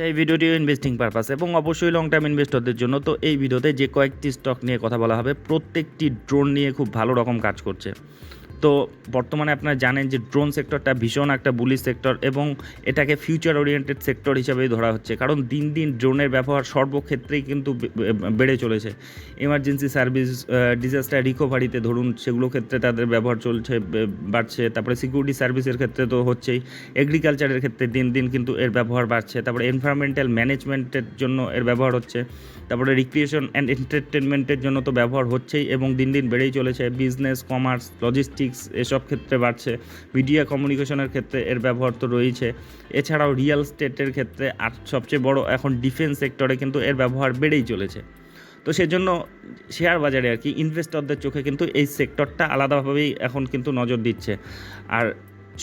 এই ভিডিওটি investing purpose এবং অবশ্যই লং টার্ম ইনভেস্টরদের জন্য, তো এই ভিডিওতে যে কয়েকটি স্টক নিয়ে কথা বলা হবে, প্রত্যেকটি ড্রোন নিয়ে খুব ভালো রকম কাজ করছে। তো বর্তমানে আপনারা জানেন যে ড্রোন সেক্টরটা ভীষণ একটা বুলিশ সেক্টর এবং এটাকে ফিউচার ওরিয়েন্টেড সেক্টর হিসাবেই ধরা হচ্ছে। কারণ দিন দিন ড্রোনের ব্যবহার সর্বক্ষেত্রেই কিন্তু বেড়ে চলেছে। এমার্জেন্সি সার্ভিস ডিজাস্টার রিকভারিতে ধরুন সেগুলো ক্ষেত্রে তাদের ব্যবহার চলছে বাড়ছে। তারপরে সিকিউরিটি সার্ভিসের ক্ষেত্রে তো হচ্ছেই। এগ্রিকালচারের ক্ষেত্রে দিন দিন কিন্তু এর ব্যবহার বাড়ছে। তারপরে এনভায়রনমেন্টাল ম্যানেজমেন্টের জন্য এর ব্যবহার হচ্ছে। তারপরে রিক্রিয়েশন অ্যান্ড এন্টারটেনমেন্টের জন্য তো ব্যবহার হচ্ছেই এবং দিন দিন বেড়েই চলেছে। বিজনেস কমার্স লজিস্টিক্স এসব ক্ষেত্রে বাড়ছে। মিডিয়া কমিউনিকেশনের ক্ষেত্রে এর ব্যবহার তো রয়েছে। এছাড়াও রিয়েল স্টেটের ক্ষেত্রে আর সবচেয়ে বড় এখন ডিফেন্স সেক্টরে কিন্তু এর ব্যবহার বেড়েই চলেছে। তো সেজন্য শেয়ার বাজারে আর কি ইনভেস্টরদের চোখে কিন্তু এই সেক্টরটা আলাদাভাবেই এখন কিন্তু নজর দিচ্ছে। আর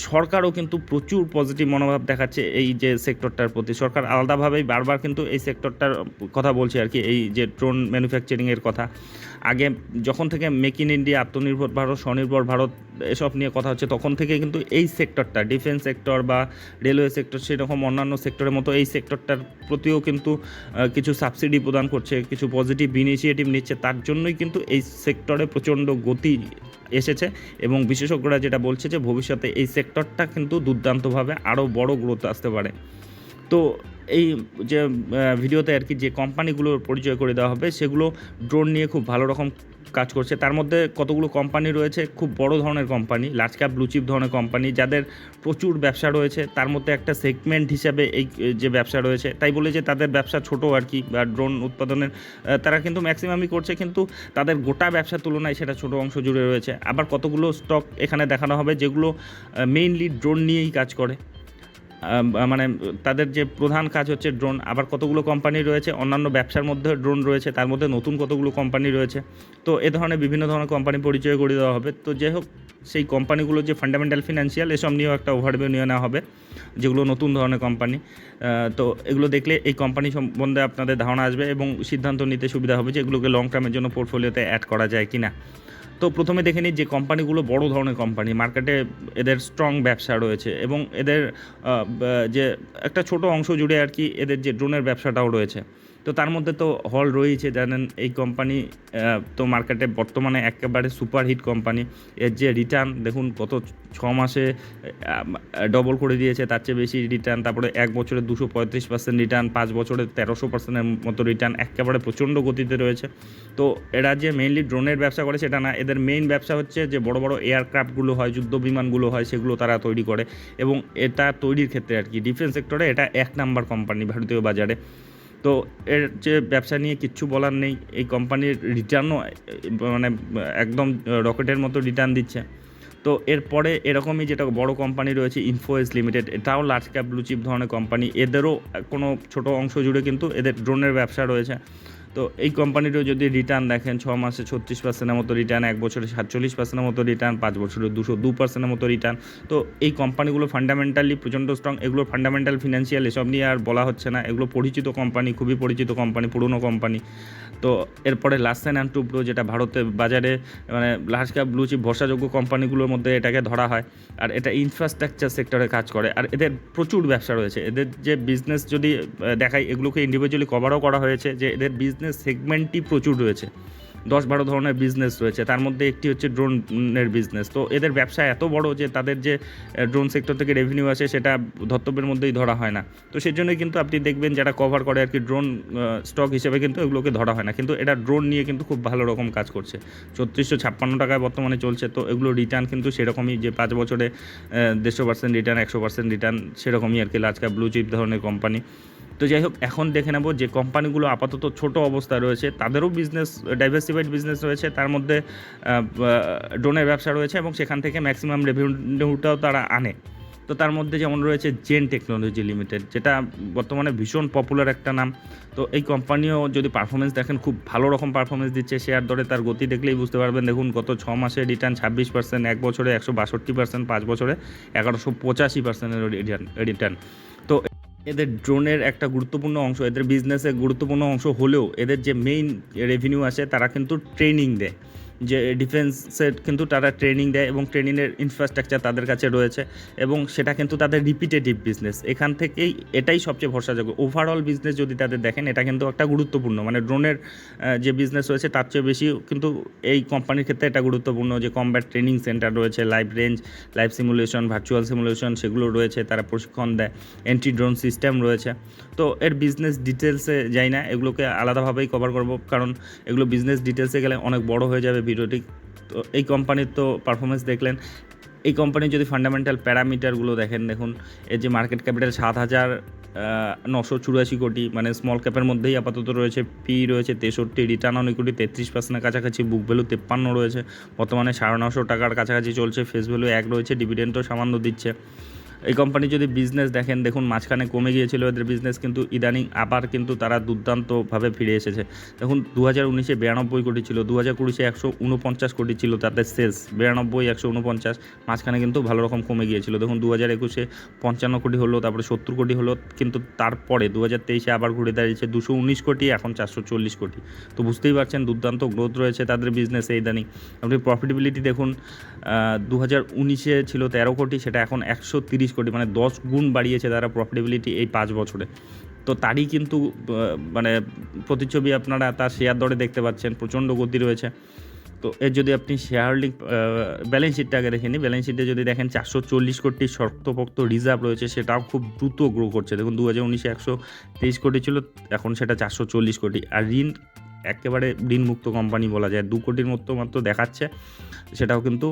সরকারও কিন্তু প্রচুর পজিটিভ মনোভাব দেখাচ্ছে এই যে সেক্টরটার প্রতি। সরকার আলাদাভাবেই বারবার কিন্তু এই সেক্টরটার কথা বলছে আর কি, এই যে ড্রোন ম্যানুফ্যাকচারিংয়ের কথা। আগে যখন থেকে মেক ইন ইন্ডিয়া আত্মনির্ভর ভারত, স্বনির্ভর ভারত এসব নিয়ে কথা হচ্ছে, তখন থেকে কিন্তু এই সেক্টরটা ডিফেন্স সেক্টর বা রেলওয়ে সেক্টর সেরকম অন্যান্য সেক্টরের মতো এই সেক্টরটার প্রতিও কিন্তু কিছু সাবসিডি প্রদান করছে, কিছু পজিটিভ ইনিশিয়েটিভ নিচ্ছে, তার জন্যই কিন্তু এই সেক্টরে প্রচণ্ড গতি এসেছে এবং বিশেষজ্ঞরা যেটা বলছে যে ভবিষ্যতে এই সেক্টরটা কিন্তু দুর্দান্তভাবে আরও বড় গ্রোথ আসতে পারে। তো এই যে ভিডিওতে আর কি যে কোম্পানিগুলোর পরিচয় করে দেওয়া হবে, সেগুলো ড্রোন নিয়ে খুব ভালো রকম কাজ করছে। তার মধ্যে কতগুলো কোম্পানি রয়েছে, খুব বড় ধরনের company large cap blue chip ধরনের কোম্পানি যাদের প্রচুর ব্যবসা রয়েছে। তার মধ্যে একটা সেগমেন্ট হিসাবে এই, যে ব্যবসা রয়েছে, তাই বলে যে তাদের ব্যবসা ছোট আর কি, বা ড্রোন উৎপাদনের তারা কিন্তু ম্যাক্সিমামই করছে, কিন্তু তাদের গোটা ব্যবসার তুলনায় সেটা ছোট অংশ জুড়ে রয়েছে। আবার কতগুলো স্টক এখানে দেখানো হবে, যেগুলো মেইনলি ড্রোন নিয়েই কাজ করে। মানে তাদের যে প্রধান কাজ হচ্ছে ড্রোন আবার কতগুলো কোম্পানি রয়েছে, অন্যান্য ব্যবসার মধ্যে ড্রোন রয়েছে, তার মধ্যে নতুন কতগুলো কোম্পানি রয়েছে। তো এ ধরনের বিভিন্ন ধরনের কোম্পানি পরিচয় করে দেওয়া হবে। তো যাই হোক, সেই কোম্পানিগুলো যে ফান্ডামেন্টাল ফিনান্সিয়াল এসব নিয়েও একটা ওভারভিউ নিয়ে নেওয়া হবে, যেগুলো নতুন ধরনের কোম্পানি তো এগুলো দেখলে এই কোম্পানি সম্বন্ধে আপনাদের ধারণা আসবে এবং সিদ্ধান্ত নিতে সুবিধা হবে যে এগুলোকে লং টার্মের জন্য পোর্টফোলিওতে অ্যাড করা যায় কি না তো প্রথমে দেখে নিই যে কোম্পানিগুলো বড় ধরনের কোম্পানি, মার্কেটে এদের স্ট্রং ব্যবসা রয়েছে এবং এদের যে একটা ছোট অংশ জুড়ে আর কি এদের যে ড্রোনের ব্যবসাটাও রয়েছে। তো তার মধ্যে তো হল রয়েছে জানেন এই কোম্পানি তো মার্কেটে বর্তমানে একেবারে সুপারহিট কোম্পানি এর যে রিটার্ন দেখুন গত ছ মাসে ডবল করে দিয়েছে, তার চেয়ে বেশি রিটার্ন তারপরে এক বছরে দুশো পঁয়ত্রিশ পার্সেন্ট রিটার্ন পাঁচ বছরে তেরোশো পার্সেন্টের মতো রিটার্ন একেবারে প্রচণ্ড গতিতে রয়েছে। তো এরা যে মেইনলি ড্রোনের ব্যবসা করে, সেটা না, এদের মেইন ব্যবসা হচ্ছে যে বড় বড় এয়ারক্রাফটগুলো হয়, যুদ্ধ বিমানগুলো হয়, সেগুলো তারা তৈরি করে। এবং এটা তৈরির ক্ষেত্রে আর কি ডিফেন্স সেক্টরে এটা এক নাম্বার কোম্পানি ভারতীয় বাজারে। তো এর যে ব্যবসা নিয়ে কিচ্ছু বলার নেই, এই কোম্পানির রিটার্নও মানে একদম রকেটের মতো রিটার্ন দিচ্ছে। তো এরপরে এরকমই যেটা বড় কোম্পানি রয়েছে ইনফোয়েস লিমিটেড এটাও লার্জ ক্যাপ ব্লুচিপ ধরনের কোম্পানি। এদেরও কোনো ছোট অংশ জুড়ে কিন্তু এদের ড্রোনের ব্যবসা রয়েছে। তো এই কোম্পানিরও যদি রিটার্ন দেখেন, ছ মাসে ছত্রিশ পার্সেন্টের মতো রিটার্ন এক বছরে সাতচল্লিশ পার্সেন্টের মতো রিটার্ন পাঁচ বছরে দুশো দু পার্সেন্টের মতো রিটার্ন তো এই কোম্পানিগুলো ফান্ডামেন্টালি প্রচণ্ড স্ট্রং এগুলো ফান্ডামেন্টাল ফিনান্সিয়াল এসব নিয়ে আর বলা হচ্ছে না। এগুলো পরিচিত কোম্পানি, খুবই পরিচিত কোম্পানি, পুরনো কোম্পানি। তো এরপরে লাসেন অ্যান্ড টুব্রো যেটা ভারতে বাজারে মানে লার্জ ক্যাপ ব্লু চিপ ভরসাযোগ্য কোম্পানিগুলোর মধ্যে এটাকে ধরা হয়। আর এটা ইনফ্রাস্ট্রাকচার সেক্টরে কাজ করে। আর এদের প্রচুর ব্যবসা রয়েছে। এদের যে বিজনেস যদি দেখাই, এগুলোকে ইন্ডিভিজুয়ালি কভারও করা হয়েছে যে এদের বিজনেস সেগমেন্টই প্রচুর রয়েছে। দশ বারো ধরনের বিজনেস রয়েছে। তার মধ্যে একটি হচ্ছে ড্রোনের বিজনেস তো এদের ব্যবসা এত বড় যে তাদের যে ড্রোন সেক্টর থেকে রেভিনিউ আসে সেটা ধর্তব্যের মধ্যেই ধরা হয় না। তো সেই জন্যই কিন্তু আপনি দেখবেন যারা কভার করে আর কি ড্রোন স্টক হিসেবে কিন্তু এগুলোকে ধরা হয় না। কিন্তু এটা ড্রোন নিয়ে কিন্তু খুব ভালো রকম কাজ করছে। ছত্রিশশো ছাপ্পান্ন টাকায় বর্তমানে চলছে। তো এগুলো রিটার্ন কিন্তু সেরকমই যে পাঁচ বছরে দেড়শো পার্সেন্ট রিটার্ন একশো পার্সেন্ট রিটার্ন সেরকমই আর কি লাজকা ব্লু চিপ ধরনের কোম্পানি তো যাই হোক, এখন দেখে নেব যে কোম্পানিগুলো আপাতত ছোট অবস্থায় রয়েছে, তাদেরও বিজনেস ডাইভার্সিফাইড বিজনেস রয়েছে, তার মধ্যে ড্রোনের ব্যবসা রয়েছে এবং সেখান থেকে ম্যাক্সিমাম রেভিনিউটাও তারা আনে। তো তার মধ্যে যেমন রয়েছে জেন টেকনোলজি লিমিটেড যেটা বর্তমানে ভীষণ পপুলার একটা নাম। তো এই কোম্পানিও যদি পারফরমেন্স দেখেন, খুব ভালো রকম পারফরমেন্স দিচ্ছে। শেয়ার দরে তার গতি দেখলেই বুঝতে পারবেন। দেখুন, গত ছ মাসে রিটার্ন ছাব্বিশ পার্সেন্ট এক বছরে একশো বাষট্টি পার্সেন্ট পাঁচ বছরে এগারোশো পঁচাশি পার্সেন্টের রিটার্ন এদের ড্রোনের একটা গুরুত্বপূর্ণ অংশ, এদের বিজনেসের গুরুত্বপূর্ণ অংশ হলেও এদের যে মেইন রেভিনিউ আসে, তারা কিন্তু ট্রেনিং দেয়। যে ডিফেন্সের কিন্তু তারা ট্রেনিং দেয় এবং ট্রেনিংয়ের ইনফ্রাস্ট্রাকচার তাদের কাছে রয়েছে এবং সেটা কিন্তু তাদের রিপিটেটিভ বিজনেস এখান থেকেই এটাই সবচেয়ে ভরসাযোগ্য। ওভারঅল বিজনেস যদি তাদের দেখেন, এটা কিন্তু একটা গুরুত্বপূর্ণ। মানে ড্রোনের যে বিজনেস রয়েছে, তার চেয়ে বেশি কিন্তু এই কোম্পানির ক্ষেত্রে এটা গুরুত্বপূর্ণ যে কমব্যাট ট্রেনিং সেন্টার রয়েছে live range live simulation virtual simulation সেগুলো রয়েছে, তারা প্রশিক্ষণ দেয় এন্ট্রি ড্রোন সিস্টেম রয়েছে। তো এর বিজনেস ডিটেলসে যাই না, এগুলোকে আলাদাভাবেই কভার করব। কারণ এগুলো বিজনেস ডিটেলসে গেলে অনেক বড় হয়ে যাবে ভিডিওটি এই কোম্পানির তো পারফরমেন্স দেখলেন। এই কোম্পানির যদি ফান্ডামেন্টাল প্যারামিটারগুলো দেখেন, দেখুন এর যে মার্কেট ক্যাপিটাল সাত হাজার নশো চুরাশি কোটি মানে স্মল ক্যাপের মধ্যেই আপাতত রয়েছে পি রয়েছে তেষট্টি রিটার্ন অন ইকুইটি তেত্রিশ পার্সেন্টের কাছাকাছি বুক ভ্যালু তেপ্পান্ন রয়েছে। বর্তমানে সাড়ে নশো টাকার কাছাকাছি চলছে ফেস ভ্যালু এক রয়েছে ডিভিডেন্টও সামান্য দিচ্ছে। এই কোম্পানি যদি বিজনেস দেখেন, দেখুন মাঝখানে কমে গিয়েছিল এদের বিজনেস কিন্তু ইদানিং আবার কিন্তু তারা দুর্দান্তভাবে ফিরে এসেছে। দেখুন দু হাজার উনিশে বিরানব্বই কোটি ছিল দু হাজার কুড়িতে একশো উনপঞ্চাশ কোটি ছিল তাদের সেলস বিরানব্বই, একশো উনপঞ্চাশ, মাঝখানে কিন্তু ভালো রকম কমে গিয়েছিল। দেখুন দু হাজার একুশে পঞ্চান্ন কোটি হলো, তারপরে সত্তর কোটি হলো, কিন্তু তারপরে দু হাজার তেইশে আবার ঘুরে দাঁড়িয়েছে দুশো উনিশ কোটি, এখন চারশো চল্লিশ কোটি। তো বুঝতেই পারছেন, দুর্দান্ত গ্রোথ রয়েছে তাদের বিজনেসে ইদানিং। আপনি প্রফিটেবিলিটি দেখুন দু হাজার উনিশে ছিল তেরো কোটি, সেটা এখন একশো তিরিশ কোটি মানে দশ গুণ বাড়িয়েছে তারা প্রফিটেবিলিটি এই পাঁচ বছরে। তো তারই কিন্তু মানে প্রতিচ্ছবি আপনারা তার শেয়ার দরে দেখতে পাচ্ছেন, প্রচণ্ড গতি রয়েছে। তো এর যদি আপনি শেয়ার হোল্ডিং ব্যালেন্স শিটটা আগে দেখে ব্যালেন্স শিটে যদি দেখেন চারশো চল্লিশ কোটি শক্তপোক্ত রিজার্ভ রয়েছে, সেটাও খুব দ্রুত গ্রো করছে। দেখুন দু হাজার উনিশে একশো তেইশ কোটি ছিল, এখন সেটা চারশো চল্লিশ কোটি। আর ঋণ একেবারে ঋণমুক্ত কোম্পানি বলা যায়। দু কোটির মতো মাত্র দেখাচ্ছে, সেটাও কিন্তু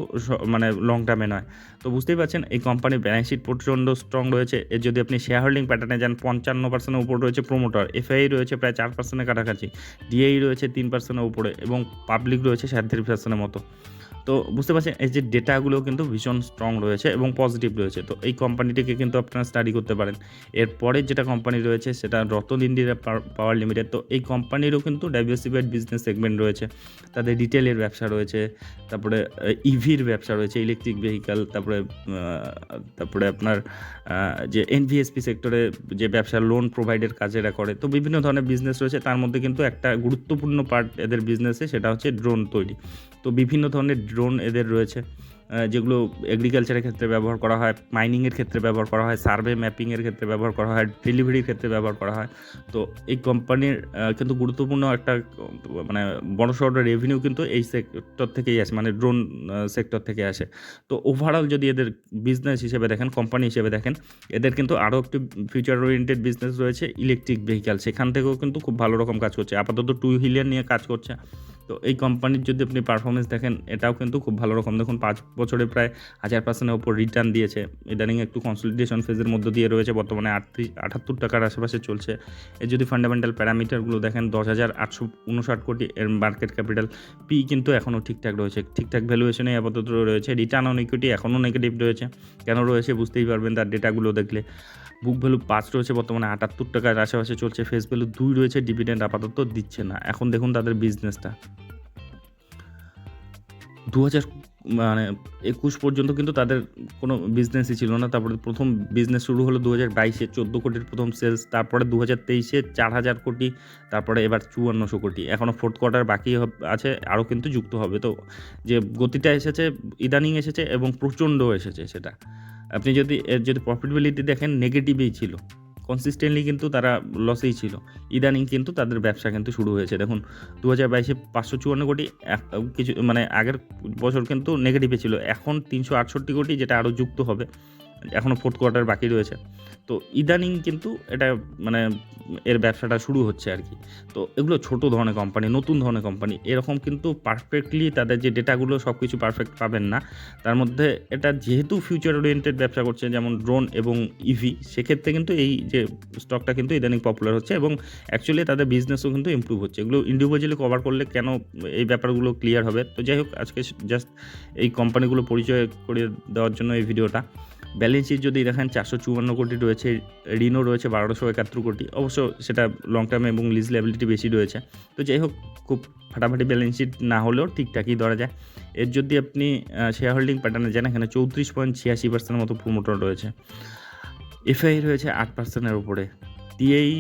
মানে লং টার্মে নয়। তো বুঝতেই পারছেন, এই কোম্পানির ব্যালেন্স শিট প্রচণ্ড স্ট্রং রয়েছে। এর যদি আপনি শেয়ার হোল্ডিং প্যাটার্নে যান, পঞ্চান্ন পার্সেন্টের উপর রয়েছে প্রোমোটার এফআই রয়েছে প্রায় চার পার্সেন্টের কাছাকাছি ডিএই রয়েছে তিন পার্সেন্টের উপরে এবং পাবলিক রয়েছে সাড়ে তিন পার্সেন্টের মতো। তো বুঝতে পারছেন, এই যে ডেটাগুলো কিন্তু ভীষণ স্ট্রং রয়েছে এবং পজিটিভ রয়েছে। তো এই কোম্পানিটিকে কিন্তু আপনারা স্টাডি করতে পারেন। এরপরে যেটা কোম্পানি রয়েছে, সেটা রতন ইন্ডিয়া পাওয়ার লিমিটেড তো এই কোম্পানিরও কিন্তু ডাইভার্সিফাইড বিজনেস সেগমেন্ট রয়েছে। তাদের রিটেলের ব্যবসা রয়েছে, তারপরে ইভির ব্যবসা রয়েছে ইলেকট্রিক ভেহিক্যাল তারপরে তারপরে আপনার যে এনভিএসপি সেক্টরে যে ব্যবসা লোন প্রোভাইডের কাজ এরা করে। তো বিভিন্ন ধরনের বিজনেস রয়েছে। তার মধ্যে কিন্তু একটা গুরুত্বপূর্ণ পার্ট এদের বিজনেসে সেটা হচ্ছে ড্রোন তৈরি। তো বিভিন্ন ধরনের ড্রোন এদের রয়েছে যেগুলো এগ্রিকালচারের ক্ষেত্রে ব্যবহার করা হয় মাইনিংয়ের ক্ষেত্রে ব্যবহার করা হয় সার্ভে ম্যাপিংয়ের ক্ষেত্রে ব্যবহার করা হয় ডেলিভারির ক্ষেত্রে ব্যবহার করা হয়। তো এই কোম্পানির কিন্তু গুরুত্বপূর্ণ একটা মানে বড় সড় রেভিনিউ কিন্তু এই সেক্টর থেকেই আসে মানে ড্রোন সেক্টর থেকে আসে। তো ওভারঅল যদি এদের বিজনেস হিসেবে দেখেন কোম্পানি হিসেবে দেখেন, এদের কিন্তু আরও একটি ফিউচার ওরিয়েন্টেড বিজনেস রয়েছে ইলেকট্রিক ভেহিক্যাল সেখান থেকেও কিন্তু খুব ভালো রকম কাজ করছে। আপাতত টু হুইলার নিয়ে কাজ করছে। তো এই কোম্পানির যদি আপনি পারফরমেন্স দেখেন, এটাও কিন্তু খুব ভালো রকম। দেখুন, পাঁচ বছরে প্রায় হাজার পার্সেন্টের ওপর রিটার্ন দিয়েছে। ইদানিং একটু কনসলিডেশন ফেজের মধ্য দিয়ে রয়েছে। বর্তমানে আটত্রিশ, আটাত্তর টাকার আশেপাশে চলছে। এর যদি ফান্ডামেন্টাল প্যারামিটারগুলো দেখেন, দশ হাজার আটশো উনষাট কোটি এর মার্কেট ক্যাপিটাল পি কিন্তু এখনও ঠিকঠাক রয়েছে। ঠিকঠাক ভ্যালুয়েশনে আপাতত রয়েছে। রিটার্ন অন ইকুইটি এখনও নেগেটিভ রয়েছে। কেন রয়েছে বুঝতেই পারবেন তার ডেটাগুলো দেখলে। বুক ভ্যালু পাঁচ রয়েছে বর্তমানে, আটাত্তর টাকার আশেপাশে চলছে। ফেস ভ্যালু দুই রয়েছে, ডিভিডেন্ড আপাতত দিচ্ছে না। এখন দেখুন তাদের বিজনেসটা দু হাজার মানে একুশ পর্যন্ত কিন্তু তাদের কোনো বিজনেসই ছিল না। তারপরে প্রথম বিজনেস শুরু হলো দু হাজার বাইশে, চোদ্দ কোটির প্রথম সেলস তারপরে দু হাজার তেইশে চার হাজার কোটি, তারপরে এবার চুয়ান্নশো কোটি। এখনও ফোর্থ কোয়ার্টার বাকি আছে, আরও কিন্তু যুক্ত হবে। তো যে গতিটা এসেছে, ইদানিং এসেছে এবং প্রচণ্ড এসেছে সেটা। আপনি যদি, এর যদি প্রফিটেবিলিটি দেখেন নেগেটিভই ছিল। কনসিস্টেন্টলি কিন্তু তারা লসেই ছিল। ইদানিং কিন্তু তাদের ব্যবসা কিন্তু শুরু হয়েছে। দেখুন দু হাজার বাইশে পাঁচশো চুয়ান্ন কোটি কিছু মানে আগের বছর কিন্তু নেগেটিভে ছিল। এখন তিনশো আটষট্টি কোটি, যেটা আরও যুক্ত হবে এখনও ফোর্থ কোয়ার্টার বাকি রয়েছে। তো ইদানিং কিন্তু এটা মানে এর ব্যবসাটা শুরু হচ্ছে আর কি। তো এগুলো ছোট ধরনের কোম্পানি নতুন ধরনের কোম্পানি এরকম কিন্তু পারফেক্টলি তাদের যে ডেটাগুলো সব কিছু পারফেক্ট পাবেন না। তার মধ্যে এটা যেহেতু ফিউচার ওরিয়েন্টেড ব্যবসা করছে, যেমন ড্রোন এবং ইভি সেক্ষেত্রে কিন্তু এই যে স্টকটা কিন্তু ইদানিং পপুলার হচ্ছে এবং অ্যাকচুয়ালি তাদের বিজনেসও কিন্তু ইমপ্রুভ হচ্ছে। এগুলো ইন্ডিভিজুয়ালি কভার করলে কেন এই ব্যাপারগুলো ক্লিয়ার হবে? তো যাই হোক, আজকে জাস্ট এই কোম্পানিগুলো পরিচয় করে দেওয়ার জন্য এই ভিডিওটা ব্যালেন্স শিট যদি দেখেন, চারশো চুয়ান্ন কোটি রয়েছে, ঋণও রয়েছে বারোশো একাত্তর কোটি। অবশ্য সেটা লং টার্ম এবং লিজ লেবিলিটি বেশি রয়েছে। তো যাই হোক, খুব ফাটাফাটি ব্যালেন্স শিট না হলেও ঠিকঠাকই ধরা যায়। এর যদি আপনি শেয়ার হোল্ডিং প্যাটার্নে যান, এখানে চৌত্রিশ পয়েন্ট ছিয়াশি পার্সেন্টের মতো প্রমোটর রয়েছে। এফআই রয়েছে আট পার্সেন্টের উপরে। দিয়েই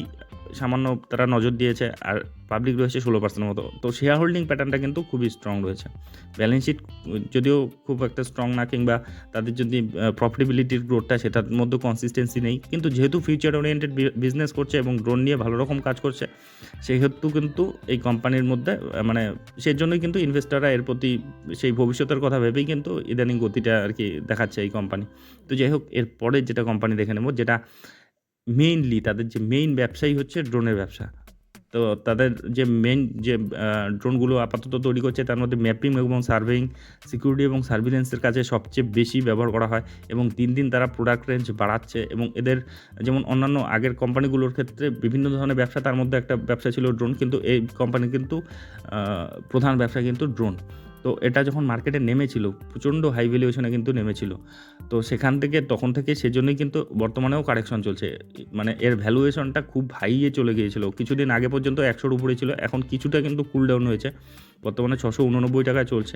সামান্য তারা নজর দিয়েছে, আর পাবলিক রয়েছে ষোলো পার্সেন্টের মতো। তো শেয়ার হোল্ডিং প্যাটার্নটা কিন্তু খুবই স্ট্রং রয়েছে। ব্যালেন্স শিট যদিও খুব একটা স্ট্রং না কিংবা তাদের যদি প্রফিটেবিলিটির গ্রোথটা সেটার মধ্যে কনসিস্টেন্সি নেই, কিন্তু যেহেতু ফিউচার ওরিয়েন্টেড বিজনেস করছে এবং ড্রোন নিয়ে ভালো রকম কাজ করছে, সেহেতু কিন্তু এই কোম্পানির মধ্যে মানে সেই জন্যই কিন্তু ইনভেস্টাররা এর প্রতি সেই ভবিষ্যতের কথা ভেবেই কিন্তু ইদানিং গতিটা আর কি দেখাচ্ছে এই কোম্পানি তো যাই হোক, এর পরে যেটা কোম্পানি দেখে নেব, যেটা মেইনলি তাদের যে মেইন ব্যবসাই হচ্ছে ড্রোনের ব্যবসা। তো তাদের যে মেন যে ড্রোনগুলো আপাতত তৈরি করছে, তার মধ্যে ম্যাপিং এবং সার্ভেইং সিকিউরিটি এবং সার্ভিলেন্সের কাছে সবচেয়ে বেশি ব্যবহার করা হয় এবং দিন দিন তারা প্রোডাক্ট রেঞ্জ বাড়াচ্ছে এবং এদের যেমন অন্যান্য আগের কোম্পানিগুলোর ক্ষেত্রে বিভিন্ন ধরনের ব্যবসা, তার মধ্যে একটা ব্যবসা ছিল ড্রোন কিন্তু এই কোম্পানি কিন্তু প্রধান ব্যবসা কিন্তু ড্রোন তো এটা যখন মার্কেটে নেমেছিল, প্রচণ্ড হাই ভ্যালুয়েশনে কিন্তু নেমেছিল। তো সেখান থেকে, তখন থেকে সেজন্যই কিন্তু বর্তমানেও কারেকশন চলছে। মানে এর ভ্যালুয়েশনটা খুব হাইয়ে চলে গিয়েছিল। কিছুদিন আগে পর্যন্ত একশোর উপরে ছিল, এখন কিছুটা কিন্তু কুল ডাউন হয়েছে। বর্তমানে ছশো উননব্বই টাকায় চলছে।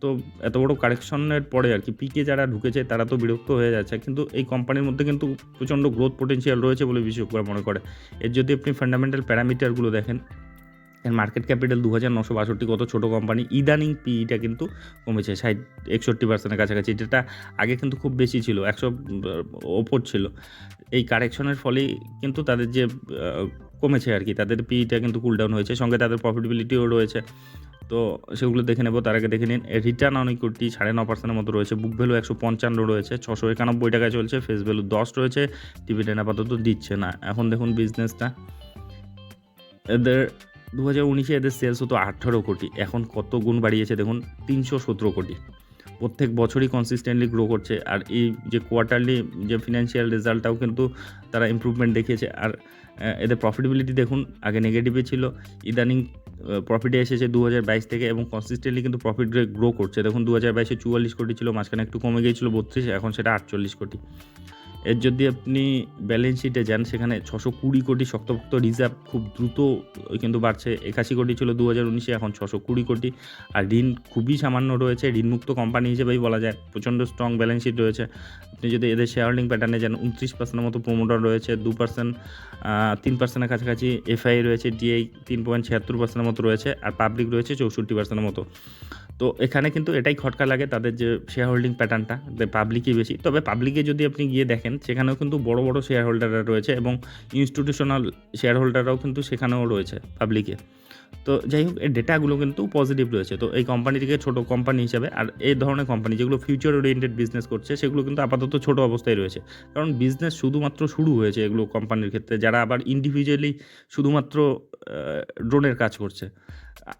তো এত বড় কারেকশনের পরে আর কি পিকে যারা ঢুকেছে তারা তো বিরক্ত হয়ে যাচ্ছে। কিন্তু এই কোম্পানির মধ্যে কিন্তু প্রচণ্ড গ্রোথ পোটেনশিয়াল রয়েছে বলে বিশেষজ্ঞরা মনে করে। এর যদি আপনি ফান্ডামেন্টাল প্যারামিটারগুলো দেখেন এর মার্কেট ক্যাপিটাল দু হাজার নশো বাষট্টি, কত ছোটো কোম্পানি ইদানিং পিইটা কিন্তু কমেছে, ষাট, একষট্টি পার্সেন্টের কাছাকাছি। যেটা আগে কিন্তু খুব বেশি ছিল, একশো ওপর ছিল। এই কারেকশনের ফলেই কিন্তু তাদের যে কমেছে আর কি, তাদের পিইটা কিন্তু কুল ডাউন হয়েছে, সঙ্গে তাদের প্রফিটেবিলিটিও রয়েছে। তো সেগুলো দেখে নেব, তার আগে দেখে নিন রিটার্ন অন ইকুইটি সাড়ে ন পার্সেন্টের মতো রয়েছে বুক ভ্যালু একশো পঞ্চান্ন রয়েছে, ছশো একানব্বই টাকায় চলছে ফেস ভ্যালু দশ রয়েছে ডিভিডেন্ড আপাতত দিচ্ছে না। এখন দেখুন বিজনেসটা এদের দু হাজার উনিশে এদের সেলস হতো আঠারো কোটি। এখন কত গুণ বাড়িয়েছে দেখুন, তিনশো সতেরো কোটি। প্রত্যেক বছরই কনসিস্টেন্টলি গ্রো করছে আর এই যে কোয়ার্টারলি যে ফিনান্সিয়াল রেজাল্টটাও কিন্তু তারা ইমপ্রুভমেন্ট দেখিয়েছে। আর এদের প্রফিটেবিলিটি দেখুন, আগে নেগেটিভে ছিল, ইদানিং প্রফিটে এসেছে দু হাজার বাইশ থেকে এবং কনসিস্টেন্টলি কিন্তু প্রফিট গ্রো করছে। দেখুন দু হাজার বাইশে চুয়াল্লিশ কোটি ছিল, মাঝখানে একটু কমে গিয়েছিল বত্রিশ, এখন সেটা আটচল্লিশ কোটি। এর যদি আপনি ব্যালেন্স শিটে যান, সেখানে ছশো কুড়ি কোটি শক্তপোক্ত রিজার্ভ খুব দ্রুত কিন্তু বাড়ছে। একাশি কোটি ছিল দু হাজার উনিশে, এখন ছশো কুড়ি কোটি। আর ঋণ খুবই সামান্য রয়েছে, ঋণমুক্ত কোম্পানি হিসেবেই বলা যায়। প্রচণ্ড স্ট্রং ব্যালেন্স শিট রয়েছে। আপনি যদি এদের শেয়ার হোল্ডিং প্যাটার্নে যান, উনত্রিশ পার্সেন্টের মতো প্রমোটার রয়েছে, দু পার্সেন্ট তিন পার্সেন্টের কাছাকাছি এফআই রয়েছে ডিআই তিন পয়েন্ট ছিয়াত্তর পার্সেন্টের মতো রয়েছে, আর পাবলিক রয়েছে চৌষট্টি পার্সেন্টের মতো। তো এখানে কিন্তু এটাই খটকা লাগে তাদের যে শেয়ার হোল্ডিং প্যাটার্নটা পাবলিকই বেশি। তবে পাবলিকে যদি আপনি গিয়ে দেখেন, সেখানেও কিন্তু বড় বড় শেয়ার হোল্ডাররা রয়েছে এবং ইনস্টিটিউশনাল শেয়ার হোল্ডাররাও কিন্তু সেখানেও রয়েছে পাবলিকে তো যাই হোক, এর ডেটাগুলো কিন্তু পজিটিভ রয়েছে। তো এই কোম্পানিটিকে ছোট কোম্পানি হিসাবে আর এই ধরনের কোম্পানি যেগুলো ফিউচার ওরিয়েন্টেড বিজনেস করছে, সেগুলো কিন্তু আপাতত ছোট অবস্থায় রয়েছে। কারণ বিজনেস শুধুমাত্র শুরু হয়েছে এগুলো কোম্পানির ক্ষেত্রে, যারা আবার ইন্ডিভিজুয়ালি শুধুমাত্র ড্রোনের কাজ করছে।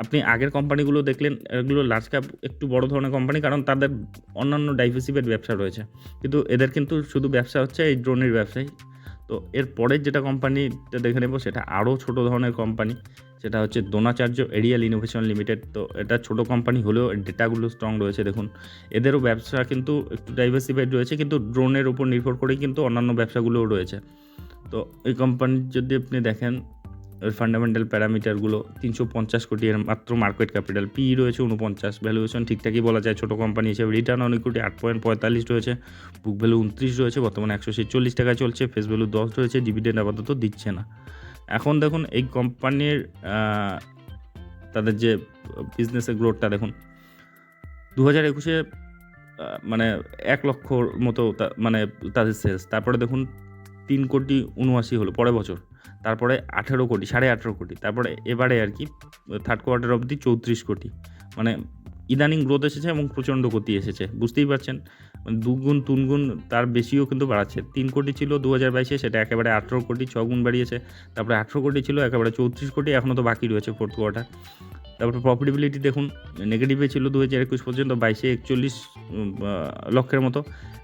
আপনি আগের কোম্পানিগুলো দেখলেন, এগুলো লার্জ ক্যাপ একটু বড় ধরনের কোম্পানি, কারণ তাদের অন্যান্য ডাইভার্সিফাইড ব্যবসা রয়েছে। কিন্তু এদের কিন্তু শুধু ব্যবসা হচ্ছে এই ড্রোনের ব্যবসায়। তো এর পরের যেটা কোম্পানিটা দেখে নেব, সেটা আরও ছোট ধরনের কোম্পানি, সেটা হচ্ছে দ্রোণাচার্য এরিয়াল ইনোভেশন লিমিটেড তো এটা ছোট কোম্পানি হলেও ডেটাগুলো স্ট্রং রয়েছে, দেখুন। এদেরও ব্যবসা কিন্তু একটু ডাইভার্সিফাইড রয়েছে, কিন্তু ড্রোনের উপর নির্ভর করেই কিন্তু অন্যান্য ব্যবসাগুলোও রয়েছে। তো এই কোম্পানির যদি আপনি দেখেন ফান্ডামেন্টাল প্যারামিটারগুলো তিনশো পঞ্চাশ কোটি এর মাত্র মার্কেট ক্যাপিটাল পি রয়েছে উনপঞ্চাশ ভ্যালুয়েশন ঠিকঠাকই বলা যায়, ছোটো কোম্পানি হিসেবে রিটার্ন অন ইকুইটি আট পয়েন্ট পঁয়তাল্লিশ রয়েছে বুক ভ্যালু উনত্রিশ রয়েছে, বর্তমানে একশো ছেচল্লিশ টাকা চলছে ফেস ভ্যালু দশ রয়েছে ডিভিডেন্ড আপাতত দিচ্ছে না। এখন দেখুন এই কোম্পানির তাদের যে বিজনেসের গ্রোথটা দেখুন দু হাজার একুশে মানে এক লক্ষর মতো মানে তাদের সেলস তারপরে দেখুন তিন কোটি উনআশি হলো পরের বছর। তারপরে আঠেরো কোটি, সাড়ে আঠেরো কোটি। তারপরে এবারে আর কি থার্ড কোয়ার্টার অবধি চৌত্রিশ কোটি। মানে ইদানিং গ্রোথ এসেছে এবং প্রচণ্ড গতি এসেছে। বুঝতেই পারছেন? মানে দুগুণ, তিনগুণ তার বেশিও কিন্তু বাড়াচ্ছে। তিন কোটি ছিল দু হাজার বাইশে, সেটা একেবারে আঠেরো কোটি ছ গুণ বাড়িয়েছে। তারপরে আঠেরো কোটি ছিল, একেবারে চৌত্রিশ কোটি এখনও তো বাকি রয়েছে ফোর্থ কোয়ার্টার তারপরে প্রফিটেবিলিটি দেখুন নেগেটিভে ছিল দু হাজার একুশ পর্যন্ত, বাইশে একচল্লিশ লক্ষের মতো।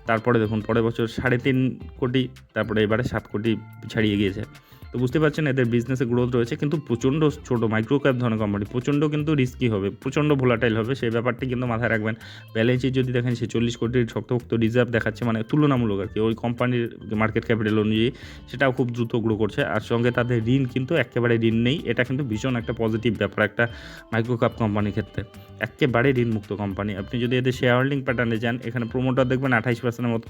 তারপরে দেখুন, পরের বছর সাড়ে তিন কোটি, তারপরে এবারে সাত কোটি ছাড়িয়ে গিয়েছে। তো বুঝতে পারছেন, এদের বিজনেসে গ্রোথ রয়েছে, কিন্তু প্রচণ্ড ছোটো মাইক্রো ক্যাপ ধরনের কোম্পানি প্রচণ্ড কিন্তু রিস্কি হবে, প্রচণ্ড ভোলাটাইল হবে, সেই ব্যাপারটি কিন্তু মাথায় রাখবেন। ব্যালেন্স শিট যদি দেখেন, সে চল্লিশ কোটির শক্তভক্ত রিজার্ভ দেখাচ্ছে মানে তুলনামূলক আর কি, ওই কোম্পানির মার্কেট ক্যাপিটাল অনুযায়ী সেটাও খুব দ্রুত গ্রো করছে, আর সঙ্গে তাদের ঋণ কিন্তু একেবারে ঋণ নেই, এটা কিন্তু ভীষণ একটা পজিটিভ ব্যাপার একটা মাইক্রো ক্যাপ কোম্পানির ক্ষেত্রে, একেবারে ঋণমুক্ত কোম্পানি আপনি যদি এদের শেয়ার হোল্ডিং প্যাটার্নে যান, এখানে প্রোমোটার দেখবেন আঠাইশ পার্সেন্টের মতো।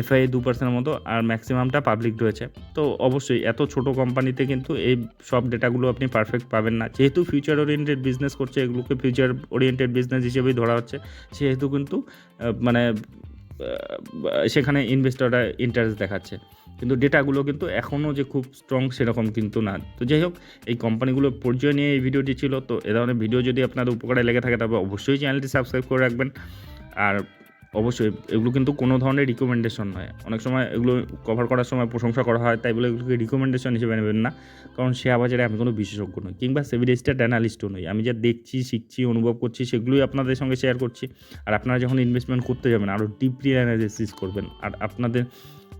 এফআই দু পার্সেন্টের মতো আর ম্যাক্সিমামটা পাবলিক রয়েছে। তো অবশ্যই এত ছোট কোম্পানিতে কিন্তু এই সব ডেটাগুলো আপনি পারফেক্ট পাবেন না। যেহেতু ফিউচার ওরিয়েন্টেড বিজনেস করছে, এগুলোকে ফিউচার ওরিয়েন্টেড বিজনেস হিসেবেই ধরা হচ্ছে। সেহেতু কিন্তু মানে সেখানে ইনভেস্টররা ইন্টারেস্ট দেখাচ্ছে। কিন্তু ডেটাগুলো কিন্তু এখনও যে খুব স্ট্রং সেরকম কিন্তু না। তো যাই হোক, এই কোম্পানিগুলোর পরিচয় নিয়ে এই ভিডিওটি ছিল। তো এ ধরনের ভিডিও যদি আপনাদের উপকারে লেগে থাকে, তবে অবশ্যই চ্যানেলটি সাবস্ক্রাইব করে রাখবেন। আর অবশ্যই, এগুলো কিন্তু কোনো ধরনের রিকমেন্ডেশন নয়। অনেক সময় এগুলো কভার করার সময় প্রশংসা করা হয়, তাই বলে এগুলোকে রিকমেন্ডেশন হিসেবে নেবেন না। কারণ শেয়ার বাজারে আমি কোনো বিশেষজ্ঞ নই, কিংবা সেভি সেভিডেস্টেড অ্যানালিস্টও নই। আমি যা দেখছি, শিখছি, অনুভব করছি, সেগুলোই আপনাদের সঙ্গে শেয়ার করছি। আর আপনারা যখন ইনভেস্টমেন্ট করতে যাবেন আরও ডিপলি অ্যানালিসিস করবেন, আর আপনাদের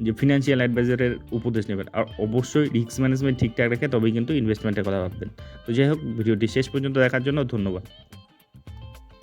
যে ফিনান্সিয়াল অ্যাডভাইজারের উপদেশ নেবেন, আর অবশ্যই রিস্ক ম্যানেজমেন্ট ঠিকঠাক রেখে তবেই কিন্তু ইনভেস্টমেন্টের কথা ভাববেন। তো যাই হোক, ভিডিওটি শেষ পর্যন্ত দেখার জন্য ধন্যবাদ।